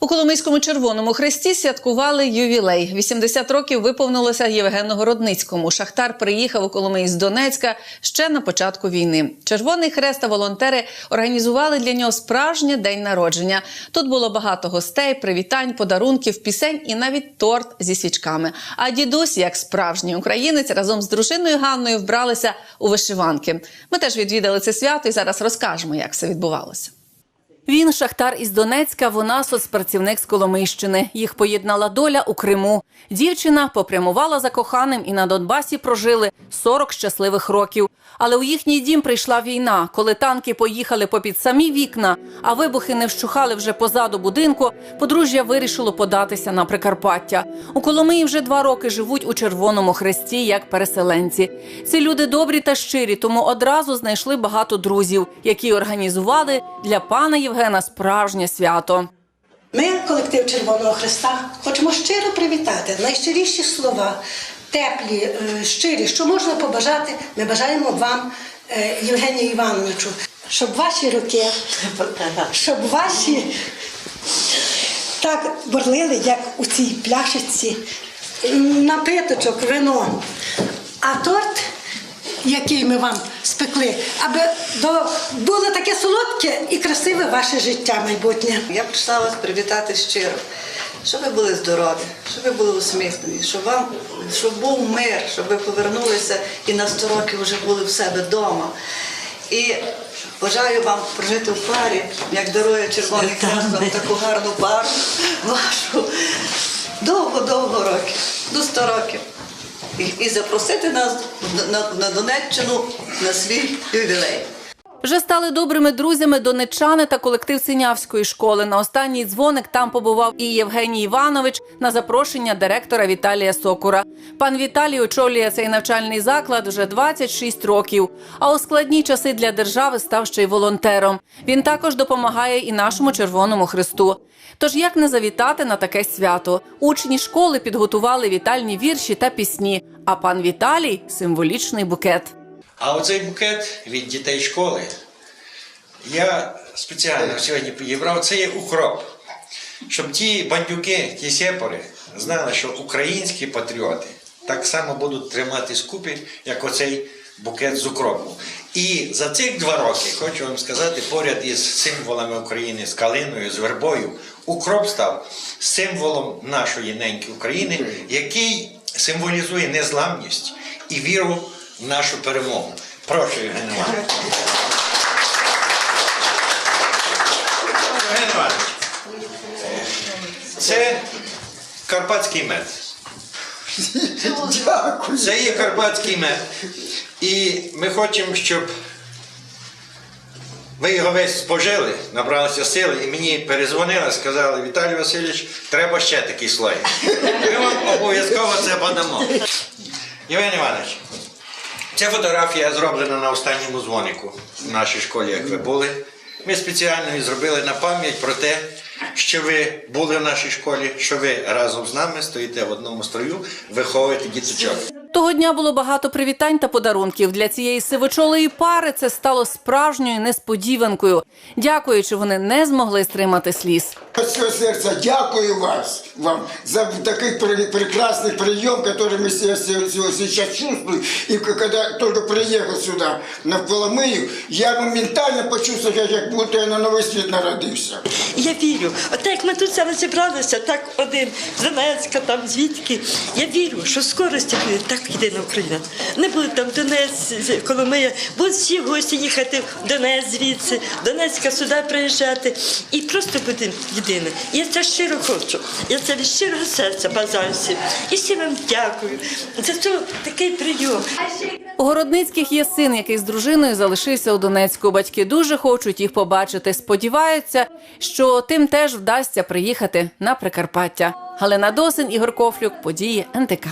У Коломийському Червоному Хресті святкували ювілей. 80 років виповнилося Євгену Городницькому. Шахтар приїхав у Коломиї з Донецька ще на початку війни. Червоний хрест та волонтери організували для нього справжній день народження. Тут було багато гостей, привітань, подарунків, пісень і навіть торт зі свічками. А дідусь, як справжній українець, разом з дружиною Ганною вбралися у вишиванки. Ми теж відвідали це свято і зараз розкажемо, як все відбувалося. Він шахтар із Донецька, вона соцпрацівник з Коломийщини. Їх поєднала доля у Криму. Дівчина попрямувала за коханим і на Донбасі прожили 40 щасливих років. Але у їхній дім прийшла війна, коли танки поїхали попід самі вікна, а вибухи не вщухали вже позаду будинку. Подружжя вирішило податися на Прикарпаття. У Коломиї вже два роки живуть у Червоному Хресті як переселенці. Ці люди добрі та щирі, тому одразу знайшли багато друзів, які організували для пана Євгена справжнє свято. Ми, колектив Червоного Христа, хочемо щиро привітати найщиріші слова, теплі, е, щирі, що можна побажати. Ми бажаємо вам, е, Євгенію Івановичу, щоб ваші роки, щоб ваші так бурлили, як у цій пляшечці, напиточок, вино. А торт, який ми вам спекли, аби до, було таке солодке і красиве ваше життя майбутнє. Я прийшла вас привітати щиро, щоб ви були здорові, щоб ви були усміхнені, щоб вам щоб був мир, щоб ви повернулися і на 100 років вже були в себе вдома. І бажаю вам прожити в парі, як дарує Червоний Хрест вам таку гарну пару вашу довго-довго років, до 100 років. І, і запросити нас на, на, на Донеччину на свій ювілей. Вже стали добрими друзями донеччани та колектив Синявської школи. На останній дзвоник там побував і Євгеній Іванович на запрошення директора Віталія Сокура. Пан Віталій очолює цей навчальний заклад вже 26 років. А у складні часи для держави став ще й волонтером. Він також допомагає і нашому Червоному Христу. Тож як не завітати на таке свято? Учні школи підготували вітальні вірші та пісні. А пан Віталій символічний букет. А оцей букет від дітей школи я спеціально сьогодні підібрав. Це є укроп. Щоб ті бандюки, ті сепари знали, що українські патріоти так само будуть тримати скупі, як оцей букет з укропу. І за цих два роки, хочу вам сказати, поряд із символами України, з калиною, з вербою, укроп став символом нашої неньки України, який символізує незламність і віру в нашу перемогу. Прошу, Євген Іванович. Це карпатський мед. Дякую. Це є карпатський мед. І ми хочемо, щоб ви його весь спожили, набралися сили, і мені перезвонили, сказали, Віталій Васильович, треба ще такий слой. Ми вам обов'язково це подамо. Євген Іванович, ця фотографія зроблена на останньому дзвонику в нашій школі, як ви були. Ми спеціально її зробили на пам'ять про те, що ви були в нашій школі, що ви разом з нами стоїте в одному строю, виховуєте діточок. Того дня було багато привітань та подарунків. Для цієї сивочолої пари це стало справжньою несподіванкою. Дякуючи, вони не змогли стримати сліз. От всего сердца дякую вас, вам за такой пр- прекрасный прием, который мы се- се- се- сейчас чувствуем. И к- когда только приехал сюда, на Коломию, я моментально почувствовал, как, як будто я на новий світ народився. Я вірю, от як ми тут зараз зібралися, так один з Донецька, там звідки. Я вірю, що скорості буде так єдина Україна. Не буде там Донець, Коломия, будуть всі гості їхати в Донець звідси, Донецька сюди приїжджати. І просто будемо єдине. Я це щиро хочу. Я це від щирого серця бажаю всім. І всім вам дякую за цей такий прийом. У Городницьких є син, який з дружиною залишився у Донецьку. Батьки дуже хочуть їх побачити. Сподіваються, що тим теж вдасться приїхати на Прикарпаття. Галина Досин, Ігор Кофлюк, події НТК.